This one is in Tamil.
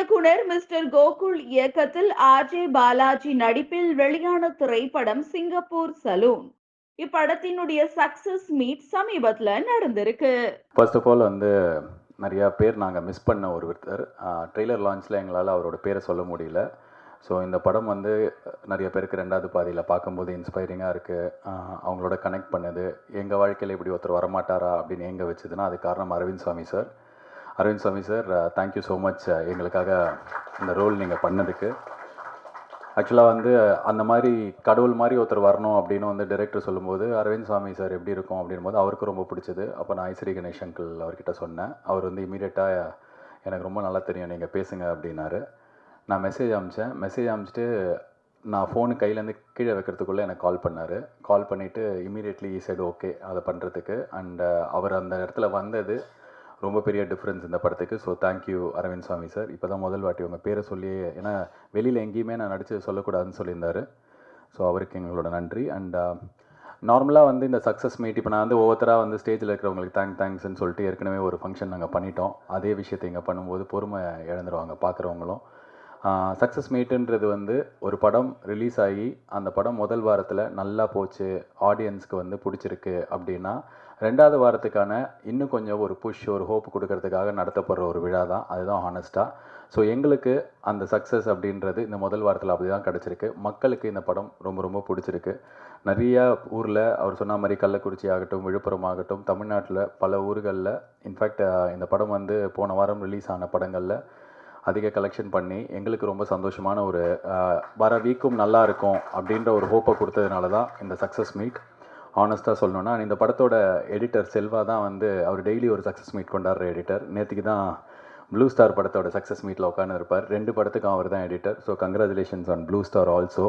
இயக்குனர் மிஸ்டர் கோகுல் இயக்கத்தில் ஆர்ஜே பாலாஜி நடிப்பில் வெளியான திரைப்படம் சிங்கப்பூர் சலூன். இப்படத்தினுடைய சக்சஸ் மீட் சமீபத்தில் நடந்திருக்கு. ஃபர்ஸ்ட் ஆஃப் ஆல் வந்து நிறையா பேர் நாங்கள் மிஸ் பண்ண ஒருத்தர். ட்ரெய்லர் லான்ச்சில் எங்களால் அவரோட பேரை சொல்ல முடியல. ஸோ இந்த படம் வந்து நிறைய பேருக்கு ரெண்டாவது பாதியில் பார்க்கும்போது இன்ஸ்பைரிங்காக இருக்குது அவங்களோட கனெக்ட் பண்ணுது. எங்கள் வாழ்க்கையில் இப்படி ஒருத்தர் வரமாட்டாரா அப்படின்னு எங்கே வச்சதுன்னா அது காரணம் Arvind Swamy sir. Arvind Swamy sir thank you so much எங்களுக்காக இந்த ரோல் நீங்கள் பண்ணதுக்கு. ஆக்சுவலாக வந்து அந்த மாதிரி கடவுள் மாதிரி ஒருத்தர் வரணும் அப்படின்னு வந்து டைரக்டர் சொல்லும்போது அரவிந்த் சுவாமி சார் எப்படி இருக்கும்? அப்படின் போது அவருக்கு ரொம்ப பிடிச்சது. அப்போ நான் ஐஸ்ரீ கணேஷ் அங்கிள் அவர்கிட்ட சொன்னேன். அவர் வந்து இமீடியட்டாக எனக்கு ரொம்ப நல்லா தெரியும் நீங்கள் பேசுங்க அப்படின்னாரு. நான் மெசேஜ் அமிச்சேன். மெசேஜ் அமிச்சிட்டு நான் ஃபோனு கையிலேருந்து கீழே வைக்கிறதுக்குள்ளே எனக்கு கால் பண்ணார். கால் பண்ணிவிட்டு இமீடியட்லி சைடு ஓகே அதை பண்ணுறதுக்கு அண்ட் அவர் அந்த இடத்துல வந்தது ரொம்ப பெரிய டிஃப்ரென்ஸ் இந்த படத்துக்கு. ஸோ தேங்க்யூ அரவிந்த் சாமி சார் இப்போ தான் முதல் வாட்டி உங்கள் பேரை சொல்லி ஏன்னா வெளியில் எங்கேயுமே நான் நடித்து சொல்லக்கூடாதுன்னு சொல்லியிருந்தாரு. ஸோ அவருக்கு எங்களோட நன்றி. அண்ட் நார்மலாக uh, வந்து இந்த சக்ஸஸ் மீட் இப்போ நான் வந்து ஒவ்வொருத்தராக வந்து ஸ்டேஜில் இருக்கிறவங்களுக்கு தேங்க் தேங்க்ஸ்னு சொல்லிட்டு ஏற்கனவே ஒரு ஃபங்க்ஷன் நாங்கள் பண்ணிட்டோம். அதே விஷயத்தை இங்கே பண்ணும்போது பொறுமை இழந்துருவாங்க பார்க்குறவங்களும் சக்ஸஸ் மீட்டுன்றது வந்து ஒரு படம் ரிலீஸ் ஆகி அந்த படம் முதல் வாரத்தில் நல்லா போச்சு ஆடியன்ஸ்க்கு வந்து பிடிச்சிருக்கு அப்படின்னா ரெண்டாவது வாரத்துக்கான இன்னும் கொஞ்சம் ஒரு புஷ் ஒரு ஹோப் கொடுக்கறதுக்காக நடத்தப்படுற ஒரு விழா தான். அதுதான் ஹானஸ்ட்டாக ஸோ எங்களுக்கு அந்த சக்ஸஸ் அப்படின்றது இந்த முதல் வாரத்தில் அப்படி தான் கிடச்சிருக்கு. மக்களுக்கு இந்த படம் ரொம்ப ரொம்ப பிடிச்சிருக்கு. நிறையா ஊரில் அவர் சொன்ன மாதிரி கள்ளக்குறிச்சி ஆகட்டும் விழுப்புரம் ஆகட்டும் தமிழ்நாட்டில் பல ஊர்களில் இன்ஃபேக்ட் இந்த படம் வந்து போன வாரம் ரிலீஸ் ஆன படங்களில் அதிக கலெக்ஷன் பண்ணி எங்களுக்கு ரொம்ப சந்தோஷமான ஒரு வர வீக்கும் நல்லா இருக்கும் அப்படின்ற ஒரு ஹோப்பை கொடுத்ததுனால தான் இந்த சக்ஸஸ் மீட் ஆனஸ்ட்டாக சொல்லணுன்னா இந்த படத்தோட எடிட்டர் செல்வா தான் வந்து அவர் டெய்லி ஒரு சக்ஸஸ் மீட் கொண்டாடுற எடிட்டர் நேற்றுக்கு தான் ப்ளூ ஸ்டார் படத்தோட சக்ஸஸ் மீட்டில் உட்காந்து இருப்பார் ரெண்டு படத்துக்கும் அவர் தான் editor so congratulations on blue star also